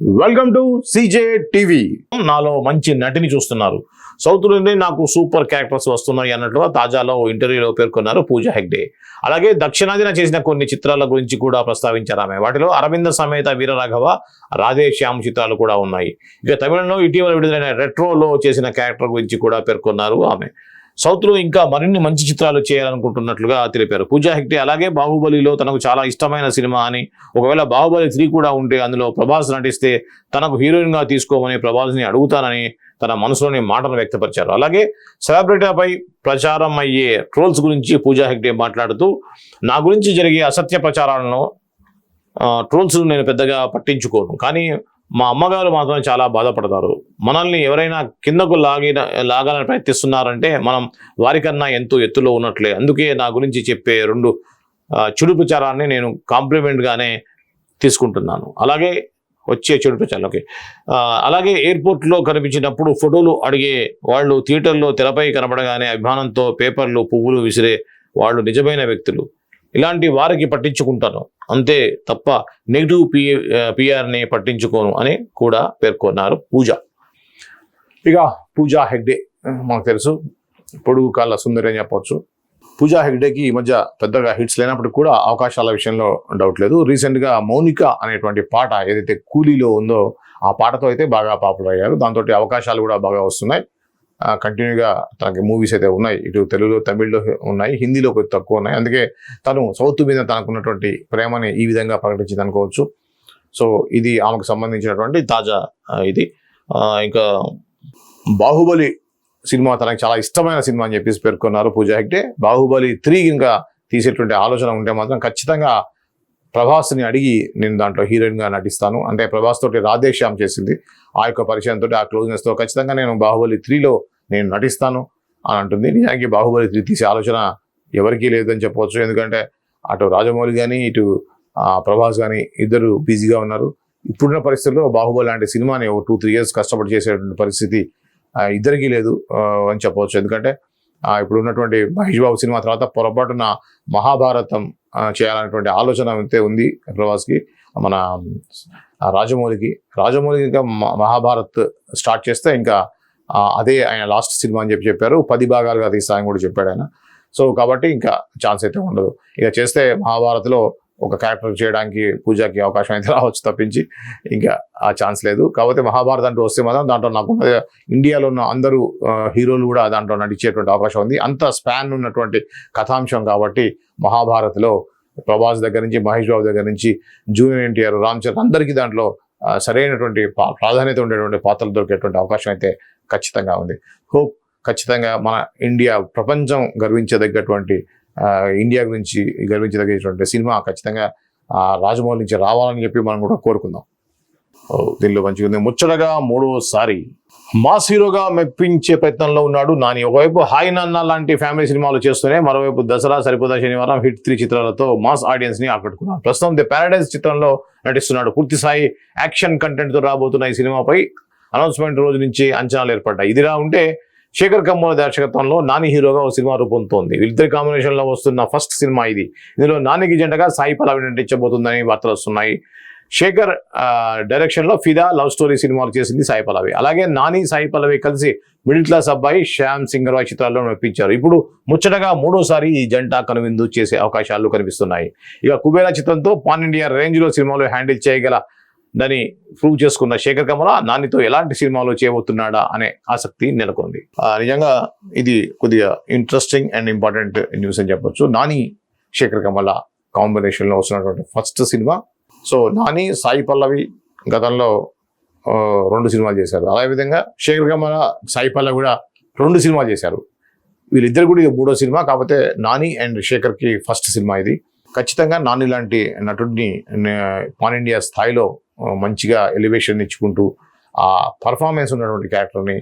Welcome to CJ TV నాలో మంచి నటిని చూస్తున్నారు. సౌత్ నుండి నాకు సూపర్ క్యారెక్టర్స్ వస్తున్నాయి అన్నట్లుగా తాజాలో ఇంటర్వ్యూలో పేర్కొన్నారు పూజా హెగ్డే. అలాగే దక్షిణాదిన చేసిన కొన్ని చిత్రాల గురించి కూడా ప్రస్తావించారు ఆమె. వాటిలో అరవింద సమేత వీరరాఘవ రాధే శ్యామ్ చిత్రాలు కూడా ఉన్నాయి. ఇక తమిళంలో ఇటీవల విడుదలైన రెట్రోలో చేసిన క్యారెక్టర్ గురించి కూడా పేర్కొన్నారు ఆమె. సౌత్లో ఇంకా మరిన్ని మంచి చిత్రాలు చేయాలనుకుంటున్నట్లుగా తెలిపారు. పూజా హెగ్డే అలాగే బాహుబలిలో తనకు చాలా ఇష్టమైన సినిమా అని ఒకవేళ బాహుబలి త్రీ కూడా ఉంటే అందులో ప్రభాస్ నటిస్తే తనకు హీరోయిన్గా తీసుకోమని ప్రభాస్ని అడుగుతానని తన మనసులోని మాటను వ్యక్తపరిచారు. అలాగే సెలబ్రిటీపై ప్రచారం అయ్యే ట్రోల్స్ గురించి పూజా హెగ్డే మాట్లాడుతూ నా గురించి జరిగే అసత్య ప్రచారాలను ట్రోల్స్ నేను పెద్దగా పట్టించుకోను. కానీ మా అమ్మగారు మాత్రం చాలా బాధపడతారు. మనల్ని ఎవరైనా కిందకు లాగిన లాగాలని ప్రయత్నిస్తున్నారంటే మనం వారికన్నా ఎంతో ఎత్తులో ఉన్నట్లే. అందుకే నా గురించి చెప్పే రెండు చెడు ప్రచారాన్ని నేను కాంప్లిమెంట్గానే తీసుకుంటున్నాను. అలాగే వచ్చే చెడు ప్రచారం ఓకే. అలాగే ఎయిర్పోర్ట్లో కనిపించినప్పుడు ఫోటోలు అడిగే వాళ్ళు థియేటర్లో తెరపై కనపడగానే అభిమానంతో పేపర్లు పువ్వులు విసిరే వాళ్ళు నిజమైన వ్యక్తులు. ఇలాంటి వారికి పట్టించుకుంటాను. అంతే తప్ప నెగిటివ్ పి పిఆర్ని పట్టించుకోను అని కూడా పేర్కొన్నారు పూజ. ఇక పూజా హెగ్డే మాకు తెలుసు. పొడుగు కాళ్ళ సుందరి అని చెప్పవచ్చు పూజా హెగ్డేకి ఈ మధ్య పెద్దగా హిట్స్ లేనప్పటికీ కూడా అవకాశాల విషయంలో డౌట్ లేదు. రీసెంట్గా మౌనిక అనేటువంటి పాట ఏదైతే కూలీలో ఉందో ఆ పాటతో అయితే బాగా పాపులర్ అయ్యారు. దాంతో అవకాశాలు కూడా బాగా వస్తున్నాయి. కంటిన్యూగా తనకి మూవీస్ అయితే ఉన్నాయి. ఇటు తెలుగులో తమిళ్ళో ఉన్నాయి. హిందీలో కొద్ది తక్కువ ఉన్నాయి. అందుకే తను సౌత్ మీద తనకున్నటువంటి ప్రేమని ఈ విధంగా ప్రకటించింది అనుకోవచ్చు. సో ఇది ఆమెకు సంబంధించినటువంటి తాజా ఇది. ఇంకా బాహుబలి సినిమా తనకు చాలా ఇష్టమైన సినిమా అని చెప్పేసి పేర్కొన్నారు పూజా హెగ్డే. బాహుబలి త్రీ ఇంకా తీసేటువంటి ఆలోచన ఉంటే మాత్రం ఖచ్చితంగా ప్రభాస్ని అడిగి నేను దాంట్లో హీరోయిన్గా నటిస్తాను. అంటే ప్రభాస్ తోటి రాధేశ్యామ్ చేసింది. ఆ యొక్క పరిచయంతో ఆ క్లోజ్నెస్తో ఖచ్చితంగా నేను బాహుబలి త్రీలో నేను నటిస్తాను అని అంటుంది. నిజానికి బాహుబలి త్రీ తీసే ఆలోచన ఎవరికీ లేదని చెప్పవచ్చు. ఎందుకంటే అటు రాజమౌళి కానీ ఇటు ప్రభాస్ కానీ ఇద్దరు బిజీగా ఉన్నారు. ఇప్పుడున్న పరిస్థితుల్లో బాహుబలి లాంటి సినిమాని ఒక టూ త్రీ ఇయర్స్ కష్టపడి చేసేటువంటి పరిస్థితి ఇద్దరికీ లేదు అని చెప్పవచ్చు. ఎందుకంటే ఇప్పుడున్నటువంటి ఇప్పుడు ఉన్నటువంటి మహేష్ బాబు సినిమా తర్వాత పొరపాటున మహాభారతం చేయాలనేటువంటి ఆలోచన అయితే ఉంది ప్రభాస్కి మన రాజమౌళికి. రాజమౌళికి ఇంకా మహాభారత్ స్టార్ట్ చేస్తే ఇంకా అదే ఆయన లాస్ట్ సినిమా అని చెప్పి చెప్పారు. పది భాగాలుగా తీస్తాయని కూడా చెప్పాడు ఆయన. సో కాబట్టి ఇంకా ఛాన్స్ అయితే ఉండదు. ఇక చేస్తే మహాభారత్లో ఒక క్యారెక్టర్ చేయడానికి పూజకి అవకాశం అయితే రావచ్చు తప్పించి ఇంకా ఆ ఛాన్స్ లేదు. కాకపోతే మహాభారత్ అంటూ వస్తే మాత్రం దాంట్లో నాకు ఇండియాలో ఉన్న అందరూ హీరోలు కూడా దాంట్లో నటించేటువంటి అవకాశం ఉంది. అంత స్పాన్ ఉన్నటువంటి కథాంశం కాబట్టి మహాభారత్లో ప్రభాస్ దగ్గర నుంచి మహేష్ బాబు దగ్గర నుంచి జూనియర్ ఎన్టీఆర్ రామ్ చరణ్ అందరికీ దాంట్లో సరైనటువంటి పా- ప్రాధాన్యత ఉండేటువంటి పాత్రలు దొరికేటువంటి అవకాశం అయితే ఖచ్చితంగా ఉంది. హోప్ ఖచ్చితంగా మన ఇండియా ప్రపంచం గర్వించదగ్గటువంటి ఇండియా గురించి గర్వించదగినటువంటి సినిమా ఖచ్చితంగా రాజమౌళి నుంచి రావాలని చెప్పి మనం కూడా కోరుకుందాం. దీనిలో మంచిగా ఉంది ముచ్చటగా మూడోసారి మాస్ హీరోగా మెప్పించే ప్రయత్నంలో ఉన్నాడు నాని. ఒకవైపు హాయ్ నాన్న లాంటి ఫ్యామిలీ సినిమాలు చేస్తూనే మరోవైపు దసరా సరిపోదా శనివారం హిట్ త్రీ చిత్రాలతో మాస్ ఆడియన్స్ని ఆకట్టుకున్నాడు. ప్రస్తుతం ది పారాడైజ్ చిత్రంలో నటిస్తున్నాడు. పూర్తి స్థాయి యాక్షన్ కంటెంట్తో రాబోతున్న ఈ సినిమాపై అనౌన్స్మెంట్ రోజు నుంచి అంచనాలు ఏర్పడ్డాయి. ఇదిలా ఉంటే శేఖర్ కమ్మల దర్శకత్వంలో నాని హీరోగా ఒక సినిమా రూపొందుతోంది. వీళ్ళిద్దరి కాంబినేషన్లో వస్తున్న ఫస్ట్ సినిమా ఇది. ఇందులో నానికి జంటగా సాయి పల్లవి నటించబోతుందని వార్తలు వస్తున్నాయి. శేఖర్ డైరెక్షన్లో డైరెక్షన్లో ఫిదా లవ్ స్టోరీ సినిమాలు చేసింది సాయి పల్లవి అలాగే నాని సాయి పల్లవి కలిసి మిడిల్ క్లాస్ అబ్బాయి శ్యామ్ సింగర్వాయ్ చిత్రాల్లో నడిపించారు. ఇప్పుడు ముచ్చటగా మూడోసారి ఈ జంట కనువిందు చేసే అవకాశాలు కనిపిస్తున్నాయి. ఇక కుబేరా చిత్రంతో పాన్ ఇండియా రేంజ్లో సినిమాలు హ్యాండిల్ చేయగల దాన్ని ప్రూవ్ చేసుకున్న శేఖర్ కమల నానితో ఎలాంటి సినిమాలో చేయబోతున్నాడా అనే ఆసక్తి నెలకొంది. ఆ, నిజంగా ఇది కొద్దిగా ఇంట్రెస్టింగ్ అండ్ ఇంపార్టెంట్ న్యూస్ అని చెప్పొచ్చు. నాని శేఖర్ కమల కాంబినేషన్లో వస్తున్నటువంటి ఫస్ట్ సినిమా. సో నాని సాయి పల్లవి గతంలో రెండు సినిమాలు చేశారు. అదేవిధంగా శేఖర్ కమల సాయి పల్లవి కూడా రెండు సినిమాలు చేశారు. వీళ్ళిద్దరు కూడా ఇది మూడో సినిమా. కాకపోతే నాని అండ్ శేఖర్కి ఫస్ట్ సినిమా ఇది. ఖచ్చితంగా నాని లాంటి నటుడిని పాన్ ఇండియా స్థాయిలో మంచిగా ఎలివేషన్ ఇచ్చుకుంటూ ఆ పర్ఫార్మెన్స్ ఉన్నటువంటి క్యారెక్టర్ని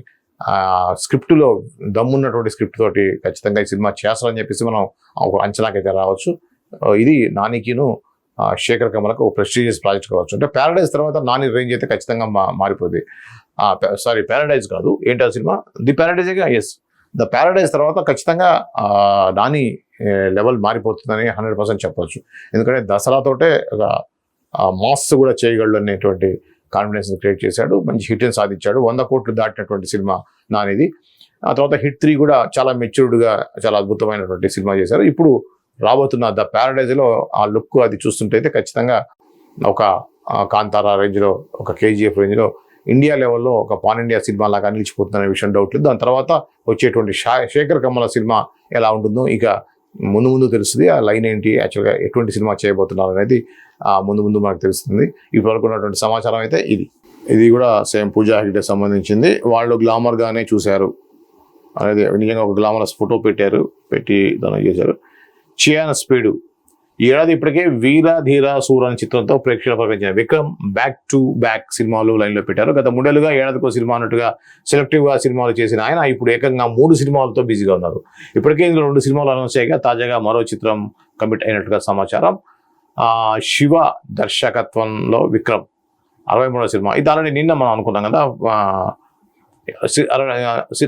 స్క్రిప్ట్లో దమ్మున్నటువంటి స్క్రిప్ట్ తోటి ఖచ్చితంగా ఈ సినిమా చేస్తారని చెప్పేసి మనం ఒక అంచనాకైతే రావచ్చు. ఇది నానికిను శేఖర్ కమలకు ప్రెస్టీజియస్ ప్రాజెక్ట్ కావచ్చు. అంటే ప్యారడైజ్ తర్వాత నాని రేంజ్ అయితే ఖచ్చితంగా మా మారిపోద్ది. సారీ ప్యారడైజ్ కాదు. ఏంటి ఆ సినిమా? ది ప్యారడైజేగా ఎస్ ద ప్యారడైజ్ తర్వాత ఖచ్చితంగా నాని లెవెల్ మారిపోతుందని హండ్రెడ్ పర్సెంట్ చెప్పవచ్చు ఎందుకంటే దసరాతోటే ఒక మాస్ కూడా చేయగలడు అనేటువంటి కాన్ఫిడెన్స్ క్రియేట్ చేశాడు. మంచి హిట్ని సాధించాడు. వంద కోట్లు దాటినటువంటి సినిమా నానిది. ఆ తర్వాత హిట్ త్రీ కూడా చాలా మెచ్యూర్డ్గా చాలా అద్భుతమైనటువంటి సినిమా చేశారు. ఇప్పుడు రాబోతున్న ద ప్యారడైజ్లో ఆ లుక్ అది చూస్తుంటే ఖచ్చితంగా ఒక కాంతారా రేంజ్లో ఒక కేజీఎఫ్ రేంజ్లో ఇండియా లెవెల్లో ఒక పాన్ ఇండియా సినిమా లాగా నిలిచిపోతుందనే విషయం డౌట్ లేదు. దాని తర్వాత వచ్చేటువంటి షా- శేఖర్ కమల సినిమా ఎలా ఉంటుందో ఇక ముందు ముందు తెలుస్తుంది ఆ లైన్ ఏంటి? యాక్చువల్గా ఎటువంటి సినిమా చేయబోతున్నారు అనేది ముందు ముందు మనకు తెలుస్తుంది. ఇప్పటివరకు ఉన్నటువంటి సమాచారం అయితే ఇది. ఇది కూడా సేమ్ పూజా హెగ్డే సంబంధించింది. వాళ్ళు గ్లామర్గానే చూశారు. అనేది నిజంగా ఒక గ్లామరస్ ఫోటో పెట్టారు. పెట్టి దాన్ని చేశారు. చియాన స్పీడు. ఈ ఏడాది ఇప్పటికే వీర ధీర సూర్ అనే చిత్రంతో ప్రేక్షకుల ప్రకటించిన విక్రమ్ బ్యాక్ టు బ్యాక్ సినిమాలు లైన్లో పెట్టారు. గత మూడేళ్ళుగా ఏడాదికో సినిమా అన్నట్టుగా సెలెక్టివ్గా సినిమాలు చేసిన ఆయన ఇప్పుడు ఏకంగా మూడు సినిమాలతో బిజీగా ఉన్నారు. ఇప్పటికే ఇందులో రెండు సినిమాలు అనౌన్స్ చేయగా తాజాగా మరో చిత్రం కమిట్ అయినట్టుగా సమాచారం. శివ దర్శకత్వంలో విక్రమ్ అరవై మూడో సినిమా. ఇది ఆల్రెడీ నిన్న మనం అనుకున్నాం కదా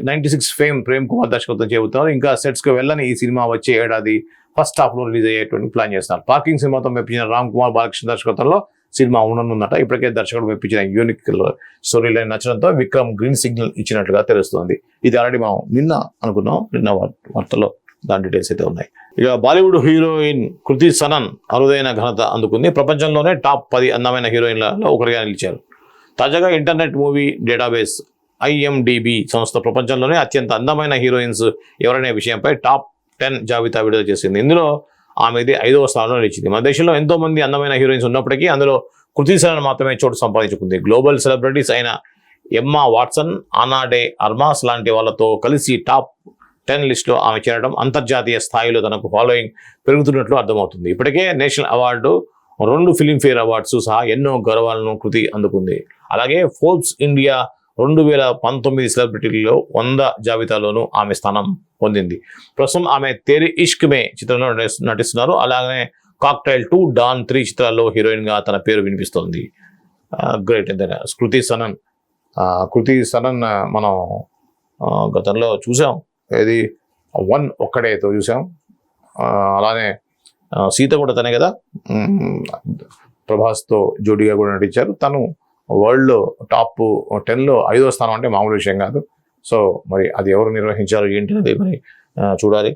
ninety six fame Prem Kumar దర్శకత్వం చెబుతున్నారు ఇంకా సెట్స్కి వెళ్ళని ఈ సినిమా వచ్చే ఏడాది ఫస్ట్ హాఫ్లో రిలీజ్ అయ్యేటువంటి ప్లాన్ చేస్తున్నారు. పార్కింగ్ సినిమాతో మెప్పించిన రామ్ కుమార్ బాలకృష్ణ దర్శకత్వంలో సినిమా ఉండనుందట ఇప్పటికే దర్శకుడు మెప్పించిన యూనిక్ స్టోరీ లైన్ నచ్చడంతో విక్రమ్ గ్రీన్ సిగ్నల్ ఇచ్చినట్లుగా తెలుస్తుంది. ఇది ఆల్రెడీ మనం నిన్న అనుకున్నాం. నిన్న వార్- వార్తలో దాని డీటెయిల్స్ అయితే ఉన్నాయి. ఇక బాలీవుడ్ హీరోయిన్ కృతి సనన్ అరుదైన ఘనత అందుకుంది. ప్రపంచంలోనే టాప్ పది అందమైన హీరోయిన్లలో ఒకరిగా నిలిచారు. తాజాగా ఇంటర్నెట్ మూవీ డేటాబేస్ ఐఎండిబి సంస్థ ప్రపంచంలోనే అత్యంత అందమైన హీరోయిన్స్ ఎవరనే విషయంపై టాప్ టెన్ జాబితా విడుదల చేసింది. ఇందులో ఆమెది ఐదవ స్థానంలో నిలిచింది. మన దేశంలో ఎంతో మంది అందమైన హీరోయిన్స్ ఉన్నప్పటికీ అందులో కృతి మాత్రమే చోటు సంపాదించుకుంది. గ్లోబల్ సెలబ్రిటీస్ అయిన ఎమ్మా వాట్సన్ ఆనాడే అర్మాస్ లాంటి వాళ్ళతో కలిసి టాప్ టెన్ లిస్ట్లో ఆమె చేరడం అంతర్జాతీయ స్థాయిలో తనకు ఫాలోయింగ్ పెరుగుతున్నట్లు అర్థమవుతుంది. ఇప్పటికే నేషనల్ అవార్డు రెండు ఫిలింఫేర్ అవార్డ్స్ సహా ఎన్నో గౌరవాలను కృతి అందుకుంది. అలాగే ఫోర్బ్స్ ఇండియా రెండు వేల పంతొమ్మిది సెలబ్రిటీల్లో వంద జాబితాలోనూ ఆమె స్థానం పొందింది. ప్రస్తుతం ఆమె తేరి ఇష్క్ మే చిత్రంలో నటిస్తున్నారు. అలాగే కాక్టైల్ టూ డాన్ త్రీ చిత్రాల్లో హీరోయిన్గా తన పేరు వినిపిస్తోంది. గ్రేట్ ఎంత కృతి సనన్. కృతి సనన్ మనం గతంలో చూసాం. ఏది? వన్ ఒక్కడేతో చూసాం. అలానే సీత కూడా తనే కదా. ప్రభాస్తో జోడీగా కూడా నటించారు. తను వరల్డ్లో టాప్ టెన్లో ఐదో స్థానం అంటే మామూలు విషయం కాదు. సో మరి అది ఎవరు నిర్వహించారు ఏంటి అది మరి చూడాలి.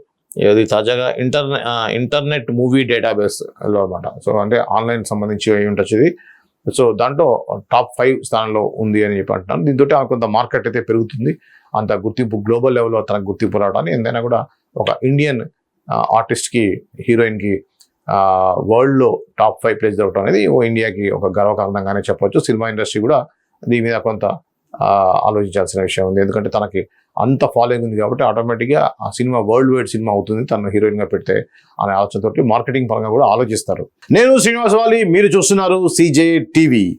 ఇది తాజాగా ఇంటర్నె ఇంటర్నెట్ మూవీ డేటాబేస్లో అనమాట సో అంటే ఆన్లైన్ సంబంధించి అయి ఉండొచ్చు ఇది. సో దాంట్లో టాప్ ఫైవ్ స్థానంలో ఉంది అని చెప్పి అంటున్నాను దీంతో కొంత మార్కెట్ అయితే పెరుగుతుంది. అంత గుర్తింపు గ్లోబల్ లెవెల్లో తనకు గుర్తింపు రావడానికి ఎంతైనా కూడా ఒక ఇండియన్ ఆర్టిస్ట్కి హీరోయిన్కి వరల్డ్లో టాప్ ఫైవ్ ప్లేస్ దొరకడం అనేది ఓ ఇండియాకి ఒక గర్వకారణంగానే చెప్పొచ్చు. సినిమా ఇండస్ట్రీ కూడా దీని మీద కొంత ఆలోచించాల్సిన విషయం ఉంది. ఎందుకంటే తనకి అంత ఫాలోయింగ్ ఉంది కాబట్టి ఆటోమేటిక్గా ఆ సినిమా వరల్డ్ వైడ్ సినిమా అవుతుంది. తను హీరోయిన్గా పెడితే అనే ఆలోచనతోటి మార్కెటింగ్ పరంగా కూడా ఆలోచిస్తారు. నేను శ్రీనివాస్ వాలి మీరు చూస్తున్నారు సిజే టీవీ.